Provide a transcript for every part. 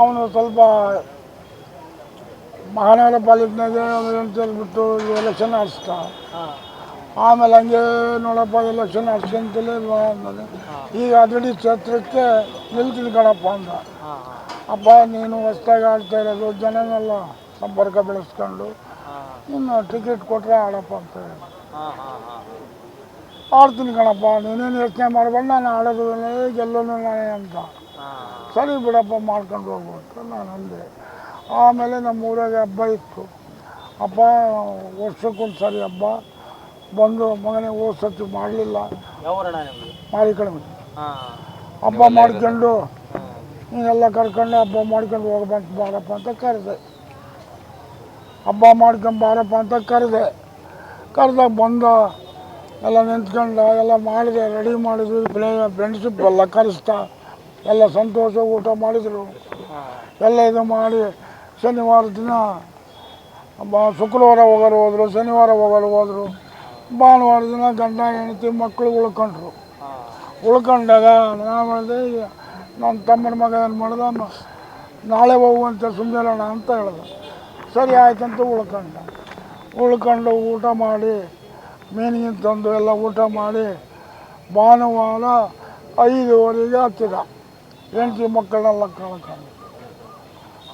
ಅವನು ಸ್ವಲ್ಪ ಮಹಾನಗರ ಪಾಲಿಕೆ ಬಿಟ್ಟು ಎಲೆಕ್ಷನ್ ಆಡಿಸ್ದ ಆಮೇಲೆ ಹಂಗೆ ನೋಡಪ್ಪ ಎಲೆಕ್ಷನ್ ಆಡ್ಸ್ಕೊಂತಲೇ ಅಂದ್ರೆ ಈಗ ಅದಡಿ ಕ್ಷೇತ್ರಕ್ಕೆ ನಿಲ್ತೀನಿ ಕಣಪ್ಪ ಅಂದ. ಅಪ್ಪ, ನೀನು ಹೊಸ್ದಾಗಿ ಆಡ್ತಾ ಇರೋದು ಜನನೆಲ್ಲ, ಸಂಪರ್ಕ ಬೆಳೆಸ್ಕೊಂಡು. ಇನ್ನು ಟಿಕೆಟ್ ಕೊಟ್ಟರೆ ಆಡಪ್ಪ ಅಂತ ಹೇಳಿ. ಆಡ್ತೀನಿ ಕಣಪ್ಪ ನೀನೇನು ಯೋಚನೆ ಮಾಡಬೇಡ ನಾನು ಆಡೋದು ಗೆಲ್ಲೋನು ನಾನೇ ಅಂತ. ಸರಿ ಬಿಡಪ್ಪ ಮಾಡ್ಕೊಂಡು ಹೋಗ್ಬೋದು ಅಂತ ನಾನು ಅಂದೆ. ಆಮೇಲೆ ನಮ್ಮ ಊರಾಗೆ ಹಬ್ಬ ಇತ್ತು. ಹಬ್ಬ ವರ್ಷಕ್ಕೊಂದು ಸರಿ ಹಬ್ಬ. ಬಂದು ಮಗನೇ ಹೋದ ಸತಿ ಮಾಡಲಿಲ್ಲ. ಮಾಡಿ ಮಾರಿ ಕಡಿಮೆ ಹಬ್ಬ ಮಾಡ್ಕೊಂಡು ನೀನೆಲ್ಲ ಕರ್ಕೊಂಡು ಹಬ್ಬ ಮಾಡ್ಕೊಂಡು ಹೋಗ್ಬಂತ ಬಾರಪ್ಪ ಅಂತ ಕರೆದೆ. ಹಬ್ಬ ಮಾಡ್ಕೊಂಡು ಬಾರಪ್ಪ ಅಂತ ಕರೆದೆ. ಕರೆದಾಗ ಬಂದ ಎಲ್ಲ ನಿಂತ್ಕೊಂಡ ಎಲ್ಲ ಮಾಡಿದೆ ರೆಡಿ ಮಾಡಿದ್ವಿ ಫ್ರೆಂಡ್ಶಿಪ್ ಎಲ್ಲ ಕರೆಸ್ತಾ, ಎಲ್ಲ ಸಂತೋಷ ಊಟ ಮಾಡಿದರು. ಎಲ್ಲ ಇದು ಮಾಡಿ ಶನಿವಾರ ದಿನ ಶುಕ್ರವಾರ ಹೋಗೋರು ಹೋದರು, ಶನಿವಾರ ಹೋಗೋರು ಹೋದರು. ಭಾನುವಾರ ದಿನ ಗಂಡ, ಹೆಂಡತಿ, ಮಕ್ಕಳು ಉಳ್ಕೊಂಡ್ರು. ಉಳ್ಕೊಂಡಾಗ ನಾನು ಮಾಡಿದೆ ನನ್ನ ತಮ್ಮನ ಮಗ ಏನು ಮಾಡ್ದೆ ನಾಳೆ ಹೋಗುವಂತೆ ಸುಮ್ಮನೆ ಅಂತ ಹೇಳ್ದೆ. ಸರಿ ಆಯ್ತಂತ ಉಳ್ಕೊಂಡ. ಉಳ್ಕೊಂಡು ಊಟ ಮಾಡಿ ಮೀನಿಗೆ ತಂದು ಎಲ್ಲ ಊಟ ಮಾಡಿ ಭಾನುವಾರ ಐದುವರೆಗೆ ಹತ್ತಿದ. ಹೆಂಡತಿ ಮಕ್ಕಳನ್ನೆಲ್ಲ ಕಳ್ಕೊಂಡು.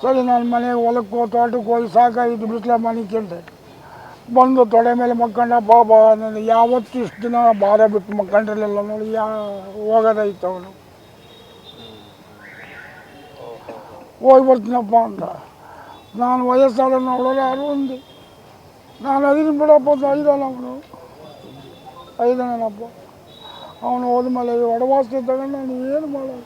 ಸರಿ, ನಾನು ಮನೆಗೆ ಹೊಲಕ್ಕೆ ಹೋಗಿ ತೋಟಕ್ಕೆ ಹೋಗಿ ಸಾಕಾಗಿದ್ದು ಬಿಸಿಲ ಕೇಳಿದೆ ಬಂದು ತೊಡೆ ಮೇಲೆ ಮಕ್ಕಂಡ ಬಾಬಾ ನಾನು ಯಾವತ್ತೂ ಇಷ್ಟು ದಿನ ಬಾರ ಬಿಟ್ಟು ಮಕ್ಕಂಡಿರಲಿಲ್ಲ ನೋಡಿ, ಯಾ ಹೋಗೋದೈತೆ ಅವನು. ಹೋಗಿ ಬರ್ತೀನಪ್ಪ ಅಂತ. ನಾನು ವಯಸ್ಸಾದ ನೋಡೋರು ಯಾರು ಒಂದು. ನಾನು ಅದನ್ನು ಬಿಡಪ್ಪ ಅಂತ ಅವನು. ಐದನಪ್ಪ ಅವನು ಹೋದ್ಮೇಲೆ ಮೇಲೆ ವಡವಾಸ್ತಿ ತಗೊಂಡು ನಾನು ಏನು ಮಾಡೋದು?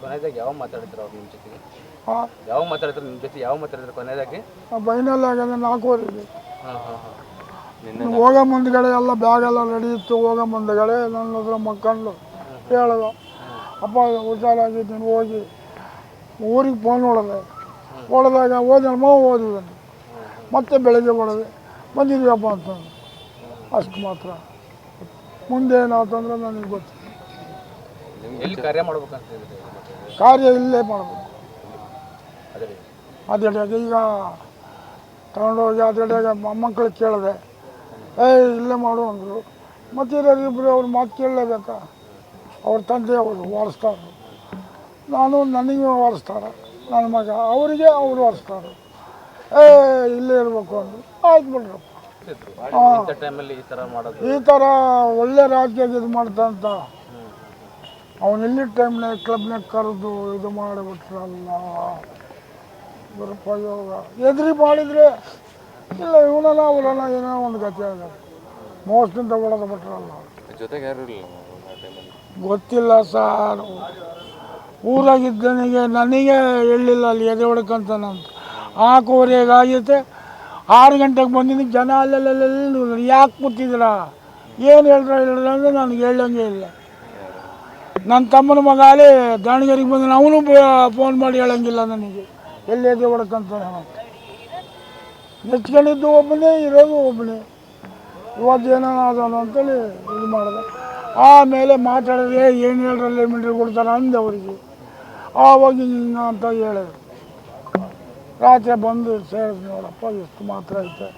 ಕೊನೆಯದಾಗಿ ಯಾವ ಮಾತಾಡ್ತಾರೆ ಅವ್ರು ನಿಮ್ಮ ಜೊತೆಗೆ? ಹಾಂ ಯಾವ ಮಾತಾಡ್ತಾರೆ ನಿಮ್ಮ ಜೊತೆ? ಯಾವ ಮಾತಾಡ್ತಾರೆ ಕೊನೆಯದಾಗಿ? ಬೈನಲ್ಲಿ ಆಗ್ಯದ ನಾಲ್ಕೂವರೆಗೆ. ಹಾಂ ಹಾಂ ಹಾಂ. ಹೋಗೋ ಮುಂದ್ಗಡೆ ಎಲ್ಲ ಬ್ಯಾಗ್ ಎಲ್ಲ ರೆಡಿ ಇತ್ತು. ಹೋಗೋ ಮುಂದ್ಗಡೆ ನನ್ನ ಹತ್ರ ಮಕ್ಕಂಡು ಹೇಳ್ದ. ಅಪ್ಪ ಹುಷಾರಾಗಿದ್ದೀನಿ ಹೋಗಿ. ಊರಿಗೆ ಫೋನ್ ಹೊಡೆದೆ. ಹೊಡೆದಾಗ ಹೋದಮ್ಮ ಓದಿದ್ದಾನೆ. ಮತ್ತೆ ಬೆಳಗ್ಗೆ ಹೊಡೆದೆ. ಬಂದಿದ್ದೀವಪ್ಪ ಅಂತ ಅಷ್ಟು ಮಾತ್ರ. ಮುಂದೆ ಏನಾಯ್ತಂದ್ರೆ ನನಗೆ ಗೊತ್ತು. ಎಲ್ಲಿ ಕಾರ್ಯ ಮಾಡ್ಬೇಕಂತ ಹೇಳಿದ್ರೆ ಕಾರ್ಯ ಇಲ್ಲೇ ಮಾಡಬೇಕು. ಅದೇ ಅದೆಡೆಗೆ ಈಗ ತಗೊಂಡೋಗಿ ಅದೆಡೆಗೆ ಮಕ್ಕಳು ಕೇಳಿದೆ. ಏ ಇಲ್ಲೇ ಮಾಡು ಅಂದರು. ಮತ್ತೆ ಇಬ್ಬರು ಅವ್ರ ಮಾತು ಕೇಳಲೇಬೇಕಾ? ಅವ್ರ ತಂದೆ ಅವರು ವಾರಿಸ್ತಾರೆ ನಾನು ನನಗೆ ವಾರಿಸ್ತಾರೆ ನನ್ನ ಮಗ ಅವರಿಗೆ ಅವರು ವಾರಿಸ್ತಾರೆ ಏ ಇಲ್ಲೇ ಇರಬೇಕು ಅಂದರು. ಆಯ್ತು ಬಿಡ್ರಪ್ಪ. ಇಂಥ ಟೈಮಲ್ಲಿ ಈ ಥರ ಮಾಡೋದು ಈ ಥರ ಒಳ್ಳೆ ರಾಜಕೀಯ ಇದು ಅಂತ. ಅವನು ಇಲ್ಲಿ ಟೈಮ್ನಾಗ ಕ್ಲಬ್ನಾಗ ಕರೆದು ಇದು ಮಾಡಿಬಿಟ್ರಲ್ಲ. ದುರುಪಯೋಗ. ಎದ್ರಿ ಮಾಡಿದರೆ ಇಲ್ಲ ಇವನಲ್ಲ ಅವರಲ್ಲ ಏನೋ ಒಂದು ಗತಿ ಆಗ ಮೋಸದಿಂದ ಹೊಡೆದು ಬಿಟ್ರಲ್ಲ. ಜೊತೆಗೆ ಯಾರು ಇರಲಿಲ್ಲ ಆ ಟೈಮಲ್ಲಿ ಗೊತ್ತಿಲ್ಲ ಸರ್. ಊರಾಗಿದ್ದನಿಗೆ ನನಗೆ ಹೇಳಿಲ್ಲ ಅಲ್ಲಿ ಎದೆ ಹೊಡ್ಕೊಂತಾನಂತ ಆ ಆಗೈತೆ ಆರು ಗಂಟೆಗೆ ಬಂದಿನಿ ಜನ ಅಲ್ಲೆಲ್ಲ ಯಾಕೆ ಕೂತಿದ್ದೀರ? ಏನು ಹೇಳ್ರ ಹೇಳ್ರ ಅಂದ್ರೆ ನನಗೆ ಹೇಳಂಗೆ ಇಲ್ಲ. ನನ್ನ ತಮ್ಮನ ಮಗ ಅಲ್ಲಿ ದಾವಣಗೆರೆಗೆ ಬಂದ ಅವನು ಫೋನ್ ಮಾಡಿ ಹೇಳಂಗಿಲ್ಲ ನನಗೆ. ಎಲ್ಲಿ ಎದೆ ಹೊಡ್ಕೊಂತಾನೆ ನೆಚ್ಕೊಂಡಿದ್ದು ಒಬ್ಬನೇ, ಇರೋದು ಒಬ್ಬನೇ. ಇವತ್ತು ಏನೋ ಆದವನು ಅಂತೇಳಿ ಇದು ಮಾಡಿದೆ. ಆಮೇಲೆ ಮಾತಾಡಿದ್ರೆ ಏನು ಹೇಳ್ರಲ್ಲೇ ಮಿಲ್ಟ್ರಿ ಕೊಡ್ತಾರೆ ಅಂದೆ ಅವರಿಗೆ. ಆವಾಗ ಅಂತ ಹೇಳಿದ್ರು. ರಾತ್ರಿ ಬಂದು ಸೇರಿದ್ ನೋಡಪ್ಪ ಎಷ್ಟು ಮಾತ್ರ ಐತೆ